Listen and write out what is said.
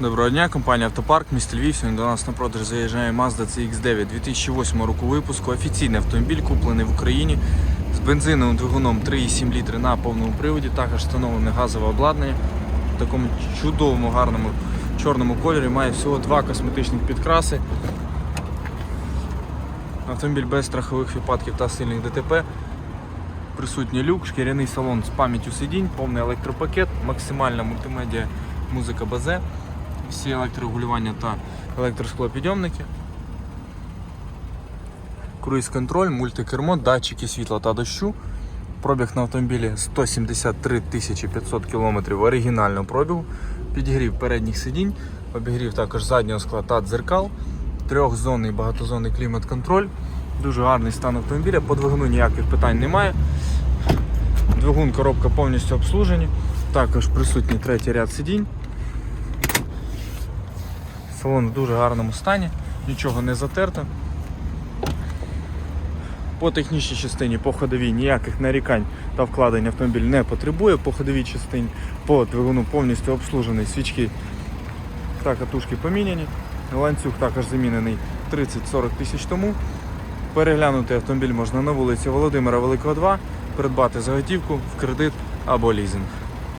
Доброго дня, компанія Автопарк, місто Львів. Сьогодні до нас на продаж заїжджає Mazda CX-9 2008 року випуску. Офіційний автомобіль, куплений в Україні з бензиновим двигуном 3,7 літри на повному приводі. Також встановлене газове обладнання в такому чудовому, гарному чорному кольорі. Має всього два косметичних підкраси. Автомобіль без страхових випадків та сильних ДТП. Присутній люк, шкіряний салон з пам'яттю сидінь, повний електропакет, максимальна мультимедіа музика базе, всі електрорегулювання та електросклопідйомники. Круїз-контроль, мультикермо, датчики світла та дощу. Пробіг на автомобілі 173 500 км оригінального пробігу. Підігрів передніх сидінь, обігрів також заднього скла та дзеркал, трьохзонний багатозонний клімат-контроль. Дуже гарний стан автомобіля, по двигуну ніяких питань немає. Двигун, коробка повністю обслужені. Також присутній третій ряд сидінь. Салон в дуже гарному стані, нічого не затерто. По технічній частині, по ходовій ніяких нарікань та вкладень автомобіль не потребує. По ходовій частині по двигуну повністю обслужений свічки та катушки поміняні. Ланцюг також замінений 30-40 тисяч тому. Переглянути автомобіль можна на вулиці Володимира Великого 2, придбати заготівку в кредит або лізинг.